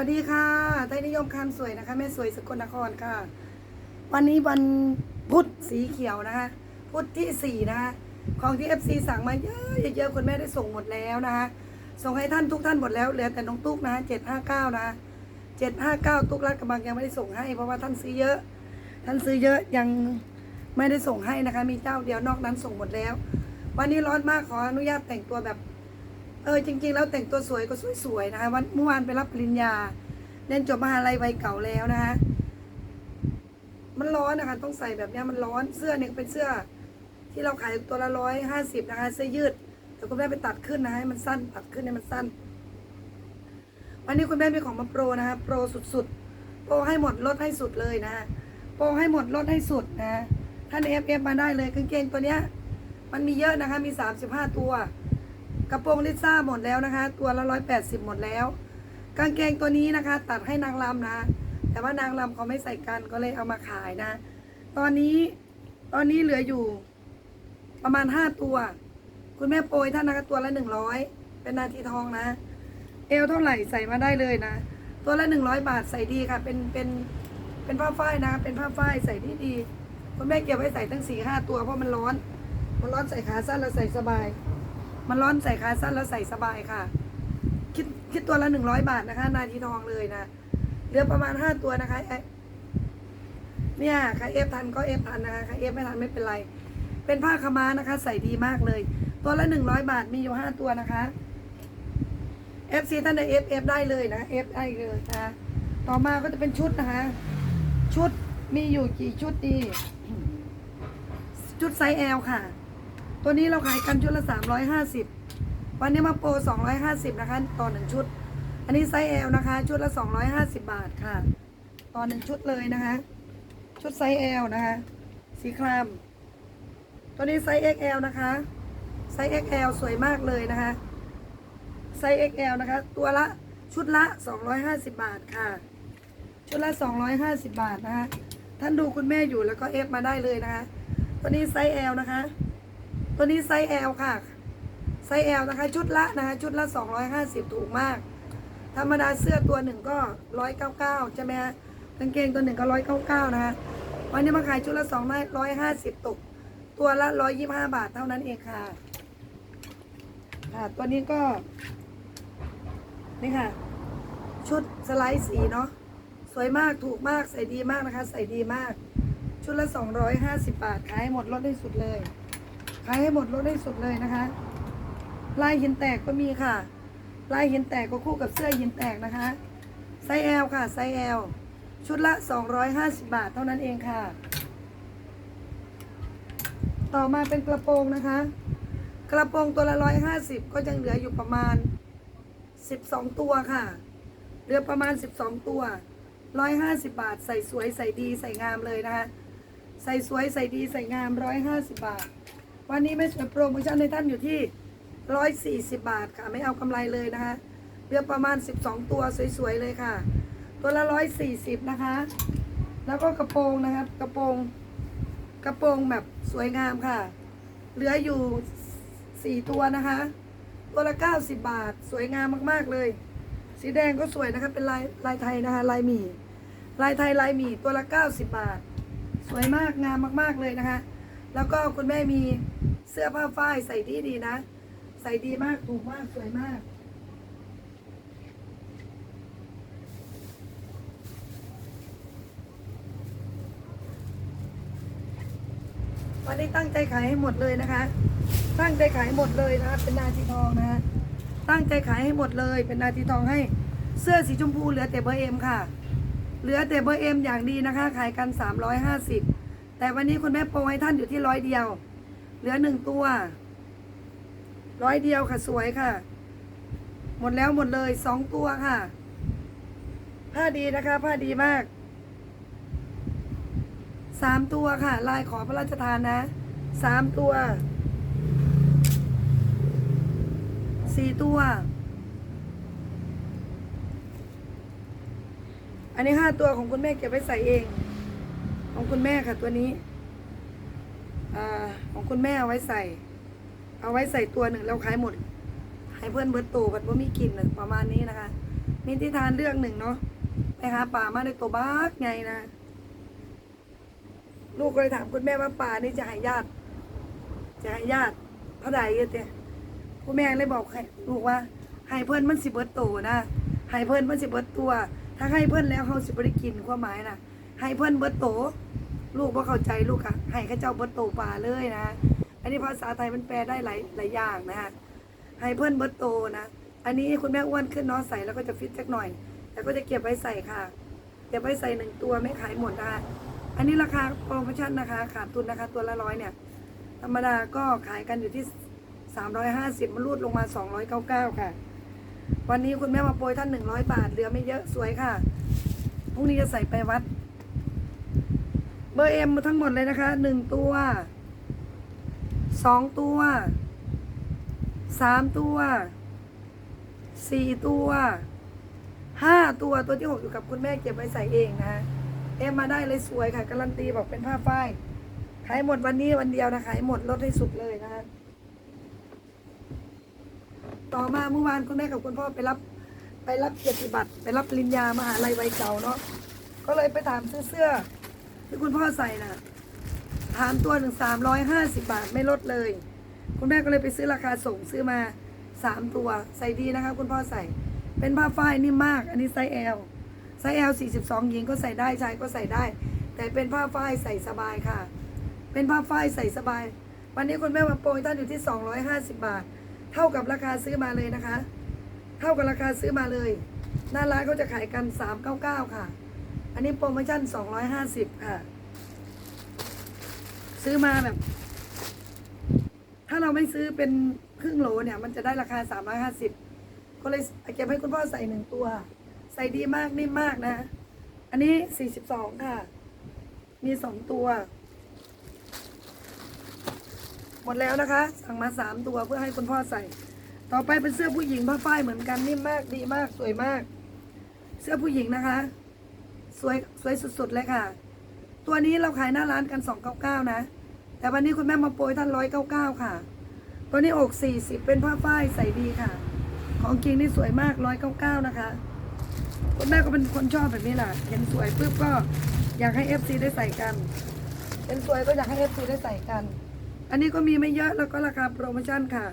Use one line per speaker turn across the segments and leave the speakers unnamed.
วัสดีค่ะไทยนิยมคันสวยนะคะ แม่สวยสกลนครค่ะ วันนี้วันพุธสีเขียวนะคะ พุธที่สี่นะคะของที่เอฟซีสั่งมาเยอะเยอะๆคุณแม่ได้ส่งหมดแล้วนะคะส่งให้ท่านทุกท่านหมดแล้วเหลือแต่น้องตุ๊กนะเจ็ดห้าเก้านะเจ็ดห้าเก้าตุ๊กรัฐกำลังยังไม่ได้ส่งให้ เพราะว่าท่านซื้อเยอะ ท่านซื้อเยอะยังไม่ได้ส่งให้นะคะ มีเจ้าเดียวนอกนั้นส่งหมดแล้ว วันนี้ร้อนมากขออนุญาตแต่งตัวแบบ เออจริง ๆ แล้วแต่งตัวสวยก็สวยๆนะคะวันเมื่อวานไปรับปริญญาเรียนจบมหาลัยวัยเก่าแล้วนะคะมันร้อนนะคะ ต้องใส่แบบเนี้ยมันร้อนเสื้อเนี่ยเป็นเสื้อ ที่เราขายตัวละร้อยห้าสิบนะคะเสื้อยืดแต่คุณแม่ไปตัดขึ้นนะให้มันสั้นตัดขึ้นให้มันสั้น วันนี้คุณแม่มีของมาโปรนะคะโปรสุดๆโปรให้หมดลดให้สุดเลยนะคะโปรให้หมดลดให้สุดนะท่านเอฟเอฟมาได้เลยกางเกงตัวเนี้ยมันมีเยอะนะคะมีสามสิบห้าตัว กระโปรงลิซ่าหมดแล้วนะคะ ตัวละร้อยแปดสิบหมดแล้ว กางเกงตัวนี้นะคะ ตัดให้นางรำนะ แต่ว่านางรำเขาไม่ใส่กันก็เลยเอามาขายนะ ตอนนี้ตอนนี้เหลืออยู่ ประมาณห้าตัว คุณแม่โปรยท่านนะคะตัวละหนึ่งร้อยเป็นนาทีทองนะ เอวเท่าไหร่ใส่มาได้เลยนะ ตัวละหนึ่งร้อยบาทใส่ดีค่ะ เป็นเป็นเป็นผ้าฝ้ายนะ เป็นผ้าฝ้ายใส่ที่ดีคุณแม่เก็บไว้ใส่ตั้งสี่ห้าตัวเพราะมันร้อน มันร้อนใส่ขาสั้นแล้วใส่สบาย มันร้อนใส่ขาสั้นแล้วใส่สบายค่ะ คิดคิดตัวละหนึ่งร้อยบาทนะคะ นาทีทองเลยนะเหลือประมาณห้าตัวนะคะเนี่ยใครเอฟทันก็เอฟทันนะคะใครเอฟไม่ทันไม่เป็นไร เป็นผ้าขม้านะคะ ใส่ดีมากเลย ตัวละหนึ่งร้อยบาทมีอยู่ห้าตัวนะคะเอฟซีท่านใดเอฟเอฟได้เลยนะเอฟได้เลยนะคะต่อมาก็จะเป็นชุดนะคะ ชุดมีอยู่กี่ชุดดี ชุดไซส์ L ค่ะ ตัวนี้เราขายกันชุดละ 350 วันนี้มาโปร 250 นะคะ ต่อหนึ่งชุด อันนี้ไซส์ L นะคะ ชุดละ 250 บาทค่ะ ต่อหนึ่งชุดเลยนะคะ ชุดไซส์ L นะคะ สีคราม ตัวนี้ไซส์ XL นะคะ ไซส์ XL สวยมากเลยนะคะ ไซส์ XL นะคะ ตัวละชุดละ 250 บาทค่ะ ชุดละ 250 บาทนะคะ ท่านดูคุณแม่อยู่แล้วก็เอฟมาได้เลยนะคะ ตัวนี้ไซส์ L นะคะ ตัวนี้ไซส์ L ค่ะ ไซส์ L นะคะ ชุดละนะคะ ชุดละ 250 ถูกมาก ธรรมดาเสื้อตัวหนึ่งก็ 199ใช่ไหมฮะกางเกงตัวหนึ่งก็ 199 นะคะวันนี้มาขายชุดละ 250ตกตัวละ 125 บาทเท่านั้นเองค่ะ ค่ะ ตัวนี้ก็ นี่ค่ะ ชุดสไลด์สีเนาะ สวยมาก ถูกมาก ใส่ดีมากนะคะ ใส่ดีมาก ชุดละ 250 บาท ขายให้หมดลดได้สุดเลย ขายให้หมดลดได้สุดเลยนะคะ ลายหินแตกก็มีค่ะ ลายหินแตกก็คู่กับเสื้อหินแตกนะคะ ไซส์ L ค่ะ ไซส์ L ชุดละ 250 บาทเท่านั้นเองค่ะ ต่อมาเป็นกระโปรงนะคะ กระโปรงตัวละ 150 ก็ยังเหลืออยู่ประมาณ 12 ตัวค่ะ เหลือประมาณ 12 ตัว 150 บาท ใส่สวยใส่ดีใส่งามเลยนะคะ ใส่สวยใส่ดีใส่งาม 150 บาท วันนี้ไม่สวยโปรโมชั่นในท่านอยู่ที่ 140 บาทค่ะ ไม่เอากำไรเลยนะคะเลือประมาณ 12 ตัวสวยๆเลยค่ะ ตัวละ 140 นะคะ แล้วก็กระโปรงนะคะกระโปรงกระโปรงแบบสวยงามค่ะ เหลืออยู่ 4 ตัวนะคะ ตัวละ 90 บาท สวยงามมากๆเลย สีแดงก็สวยนะคะเป็นลายลายไทยนะคะลายหมี่ลายไทยลายหมี่ตัวละ 90 บาท สวยมากงามมากๆเลยนะคะ แล้วก็คุณแม่มีเสื้อผ้าฝ้ายใส่ดีดีนะ ใส่ดีมากถูกมากสวยมาก วันนี้ตั้งใจขายให้หมดเลยนะคะ ตั้งใจขายหมดเลยนะคะเป็นนาทีทองนะคะตั้งใจขายให้หมดเลยเป็นนาทีทองให้เสื้อสีชมพูเหลือแต่เบอร์เอ็มค่ะ เหลือแต่เบอร์เอ็มอย่างดีนะคะ ขายกัน 350 แต่วันนี้คุณแม่โปรให้ท่านอยู่ที่ร้อยเดียว เหลือหนึ่งตัว ร้อยเดียวค่ะสวยค่ะ หมดแล้วหมดเลยสองตัวค่ะ ผ้าดีนะคะ ผ้าดีมากสามตัวค่ะ ลายขอพระราชทานนะสามตัวสี่ตัว อันนี้ห้าตัวของคุณแม่เก็บไว้ใส่เอง ของคุณแม่ค่ะตัวนี้อาของคุณแม่เอาไว้ใส่ เอาไว้ใส่ตัวหนึ่งแล้วขายหมด ให้เพื่อนเบิร์ตโตกันว่ามีกลิ่นน่ะประมาณนี้นะคะมีที่ทานเรื่องหนึ่งเนาะไปหาป่ามาในตัวบ้ากไงนะ ลูกก็เลยถามคุณแม่ว่าป่านี่จะให้ญาติ จะให้ญาติเท่าไหร่เจ๊คุณแม่เลยบอกให้ลูกว่าให้เพื่อนมันสิเบิดโตนะให้เพื่อนมันสิเบิดตัว ถ้าให้เพื่อนแล้วเขาสิบริกินความหมายนะ ให้เพื่อนเบิดโต ลูกว่าเข้าใจลูกอะให้ข้าเจ้าเบิดโตป่าเลยนะ อันนี้ภาษาไทยมันแปลได้หลายหลายอย่างนะฮะให้เพื่อนเบิดโตนะ อันนี้คุณแม่อ้วนขึ้นเนาะใส่แล้วก็จะฟิตสักหน่อยแต่ก็จะเก็บไว้ใส่ค่ะ เก็บไว้ใส่หนึ่งตัวไม่ขายหมดนะคะอันนี้ราคาโปรโมชั่นนะคะ ขาดทุนนะคะ ตัวละร้อยเนี่ย ธรรมดาก็ขายกันอยู่ที่สามร้อยห้าสิบมันรูดลงมาสองร้อยเก้าเก้าค่ะ วันนี้คุณแม่มาโปรยท่านหนึ่งร้อยบาทเหลือไม่เยอะสวยค่ะ พรุ่งนี้จะใส่ไปวัด เบอร์เอ็มทั้งหมดเลยนะคะหนึ่งตัวสองตัวสามตัวสี่ตัวห้าตัวตัวที่หกอยู่กับคุณแม่เก็บไว้ใส่เองนะเอ็มมาได้เลยสวยค่ะ การันตีบอกเป็นผ้าฝ้ายขายหมดวันนี้วันเดียวนะขายหมดลดให้สุดเลยนะคะต่อมาเมื่อวานคุณแม่กับคุณพ่อไปรับ ไปรับเกียรติบัตรไปรับปริญญามหาลัยวัยเก่าเนาะก็เลยไปถามซื้อเสื้อ ที่คุณพ่อใส่น่ะถามตัวหนึ่งสามร้อยห้าสิบาทไม่ลดเลย คุณแม่ก็เลยไปซื้อราคาส่งซื้อมาสามตัวใส่ดีนะคะคุณพ่อใส่ เป็นผ้าฝ้ายนิ่มมาก อันนี้ไซส์ L ไซส์ L 42หญิงก็ใส่ได้ชายก็ใส่ได้ แต่เป็นผ้าฝ้ายใส่สบายค่ะ เป็นผ้าฝ้ายใส่สบาย วันนี้คุณแม่มาโปรยท่านอยู่ที่ 250 บาท เท่ากับราคาซื้อมาเลยนะคะ เท่ากับราคาซื้อมาเลยหน้าร้านเขาจะขายกัน 399 ค่ะ อันนี้โปรโมชั่น 250 ค่ะ ซื้อมาแบบ ถ้าเราไม่ซื้อเป็นครึ่งโหลเนี่ย มันจะได้ราคา 350 ก็เลยเก็บให้คุณพ่อใส่หนึ่งตัว ใส่ดีมากนิ่มมากนะ อันนี้ 42 ค่ะ มีสองตัว หมดแล้วนะคะ สั่งมาสามตัวเพื่อให้คุณพ่อใส่ ต่อไปเป็นเสื้อผู้หญิงผ้าฝ้ายเหมือนกันนิ่มมากดีมากสวยมาก เสื้อผู้หญิงนะคะ สวยสวยสุดๆเลยค่ะ ตัวนี้เราขายหน้าร้านกันสองเก้าเก้านะ แต่วันนี้คุณแม่มาโปรยท่านร้อยเก้าเก้าค่ะ ตัวนี้อกสี่สิบเป็นผ้าฝ้ายใส่ดีค่ะ ของจริงนี่สวยมากร้อยเก้าเก้านะคะ คุณแม่ก็เป็นคนชอบแบบนี้แหละเห็นสวยปุ๊บก็อยากให้เอฟซีได้ใส่กันเห็นสวยก็อยากให้เอฟซีได้ใส่กัน อันนี้ก็มีไม่เยอะแล้วก็ราคาโปรโมชั่นค่ะ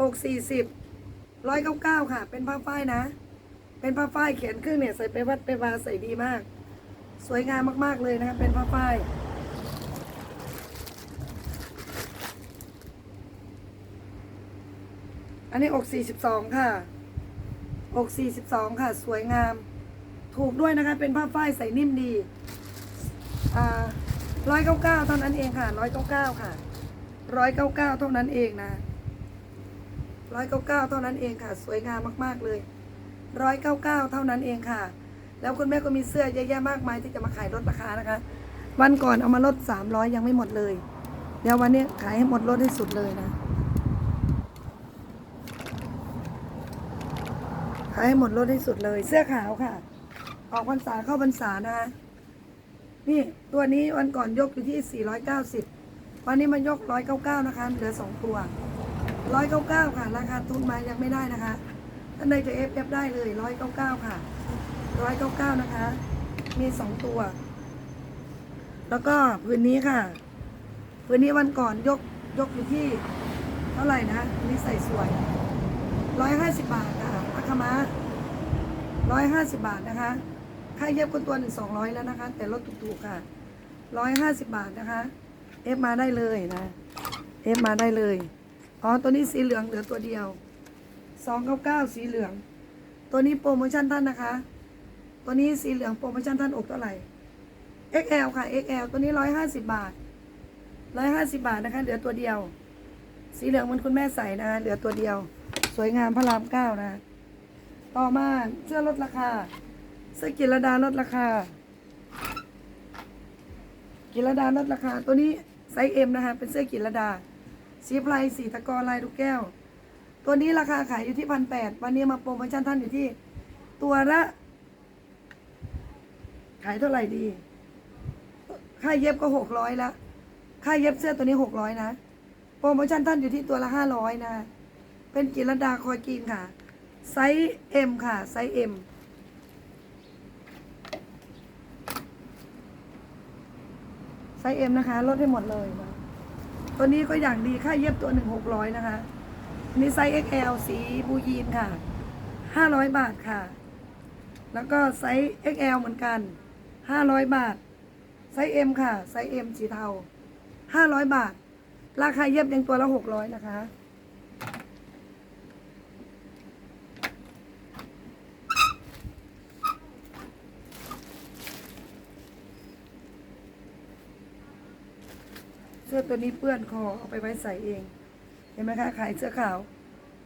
อกสี่สิบร้อยเก้าเก้าค่ะ เป็นผ้าฝ้ายนะ เป็นผ้าฝ้ายเขียนครึ่งเนี่ยใส่ไปวัดไปวาใส่ดีมาก สวยงามมากๆเลยนะคะเป็นผ้าฝ้ายอันนี้อกสี่สิบสองค่ะ อกสี่สิบสองค่ะ สวยงาม ถูกด้วยนะคะ เป็นผ้าฝ้ายใส่นิ่มดีอ่าร้อยเก้าเก้าเท่านั้นเองค่ะร้อยเก้าเก้าค่ะร้อยเก้าเก้าเท่านั้นเองนะร้อยเก้าเก้าเท่านั้นเองค่ะ สวยงามมาก ๆ เลย ร้อยเก้าเก้าเท่านั้นเองค่ะ แล้วคุณแม่ก็มีเสื้อเยอะแยะมากมายที่จะมาขายลดราคานะคะ วันก่อนเอามาลดสามร้อยยังไม่หมดเลย เดี๋ยววันนี้ขายให้หมดลดให้สุดเลยนะ ขายให้หมดลดให้สุดเลย เสื้อขาวค่ะ ออกพรรษาเข้าพรรษานะคะนี่ตัวนี้วันก่อนยกอยู่ที่ 490 วันนี้มันยก 199 นะคะ เหลือ 2 ตัว 199 ค่ะ ราคาทุนมายังไม่ได้นะคะ ท่านใดจะเอฟเอฟได้เลย199ค่ะ199นะคะ มี2ตัว แล้วก็พื้นนี้ค่ะพื้นนี้วันก่อนยกยกอยู่ที่ เท่าไหร่นะนี่ใส่สวย150บาทค่ะพักมา150บาทนะคะ ค่าเย็บคนตัวหนึ่งสองร้อยแล้วนะคะ แต่ลดถูกๆค่ะร้อยห้าสิบบาทนะคะ เอฟมาได้เลยนะ เอฟมาได้เลย อ๋อ ตัวนี้สีเหลืองเหลือตัวเดียว สองเก้าเก้าสีเหลือง ตัวนี้โปรโมชั่นท่านนะคะ ตัวนี้สีเหลืองโปรโมชั่นท่านอกเท่าไหร่ XL ค่ะ XL ตัวนี้ร้อยห้าสิบบาทร้อยห้าสิบาทนะคะ เหลือตัวเดียว สีเหลืองมันคุณแม่ใส่นะคะเหลือตัวเดียว สวยงามพระรามเก้านะ ต่อมาเสื้อลดราคา เสื้อกิรดาลดราคา กิรดาลดราคา ตัวนี้ไซส์เอ็มนะคะ เป็นเสื้อกิรดาสีไพรสีตะกอลายลูกแก้ว ตัวนี้ราคาขายอยู่ที่พันแปดวันนี้มาโปรโมชั่นท่านอยู่ที่ ตัวละ ขายเท่าไหร่ดี ค่าเย็บก็หกร้อยละ ค่าเย็บเสื้อตัวนี้หกร้อยนะ โปรโมชั่นท่านอยู่ที่ตัวละห้าร้อยนะ เป็นกิรดาคอยกินค่ะ ไซส์เอ็มค่ะ ไซส์เอ็มไซส์เอ็มนะคะ ลดให้หมดเลยนะตัวนี้ก็อย่างดีค่าเย็บตัวหนึ่งหกร้อยนะคะ นนี้ไซส์ XL สีบูยีนค่ะห้าร้อยบาทค่ะ แล้วก็ไซส์ XL เหมือนกันห้าร้อยบาท ไซส์ M ค่ะ ไซส์ M สีเทาห้าร้อยบาท ราคาเย็บยังตัวละหกร้อยนะคะ เสื้อตัวนี้เปื้อนคอเอาไปไว้ใส่เอง ห็นไหมคะขายเสื้อขาว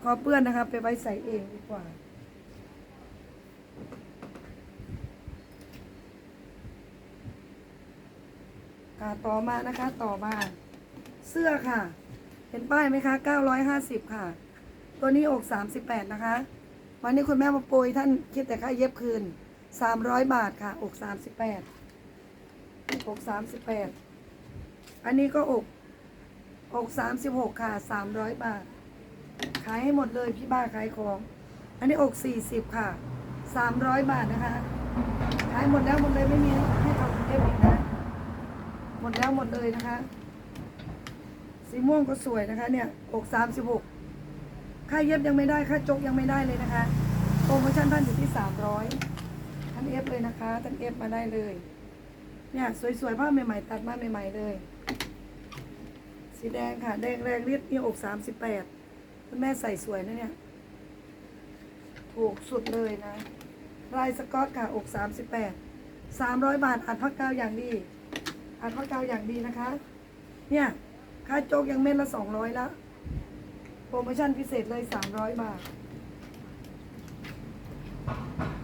คอเปื้อนนะคะ ไปไว้ใส่เองดีกว่า ค่ะต่อมานะคะต่อมา เสื้อค่ะ เห็นป้ายไหมคะ 950 ค่ะ ตัวนี้อก 38 นะคะ วันนี้คุณแม่มาโปรยท่านคิดแต่ค่าเย็บคืน 300 บาทค่ะ อก 38 อก 38 อันนี้ก็อก อก36ค่ะ300บาท ขายให้หมดเลยพี่บ้าขายของ อันนี้อก40ค่ะ300บาทนะคะ ขายหมดแล้วหมดเลยไม่มีให้ทำเอฟอีกนะ หมดแล้วหมดเลยนะคะ สีม่วงก็สวยนะคะ เนี่ยอกสามสิบหกค่าเย็บยังไม่ได้ค่าจกยังไม่ได้เลยนะคะโปรโมชั่นท่านอยู่ที่สามร้อยท่านเอฟเลยนะคะท่านเอฟมาได้เลย เนี่ยสวยๆผ้าใหม่ๆตัดมาใหม่ ๆ เลย สีแดงค่ะแดงแรงฤทธิ์นี่อกสามสิบแปดคุณแม่ใส่สวยนะเนี่ย ถูกสุดเลยนะลายสกอตค่ะอกสามสิบแปดสามร้อยบาทอัดพักกาวอย่างดีอัดพักกาวอย่างดีนะคะ เนี่ยค่าโจกยังเม็ดละสองร้อยละโปรโมชั่นพิเศษเลยสามร้อยบาท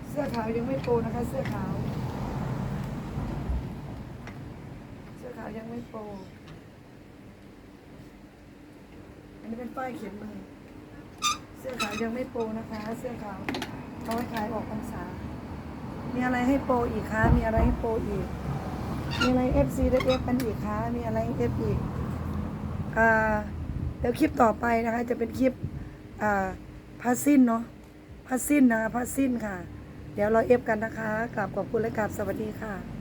เสื้อขาวยังไม่โปรนะคะ เสื้อขาว เสื้อขาวยังไม่โปร อั นนี้เป็นป้ายเขียนมือ เสื้อขาวยังไม่โปรนะคะ เสื้อขาวเอาไว้ขายออกพรรษา มีอะไรให้โปรอีกคะ มีอะไรให้โปรอีก มีอะไร FC ได้ F กันอีกคะ มีอะไร F อีก อ่า เดี๋ยวคลิปต่อไปนะคะ จะเป็นคลิป อ่าพัสซินเนาะพัสซินนะคะพัสซินค่ะ เดี๋ยวเราเอฟกันนะคะกราบขอบคุณและกราบสวัสดีค่ะ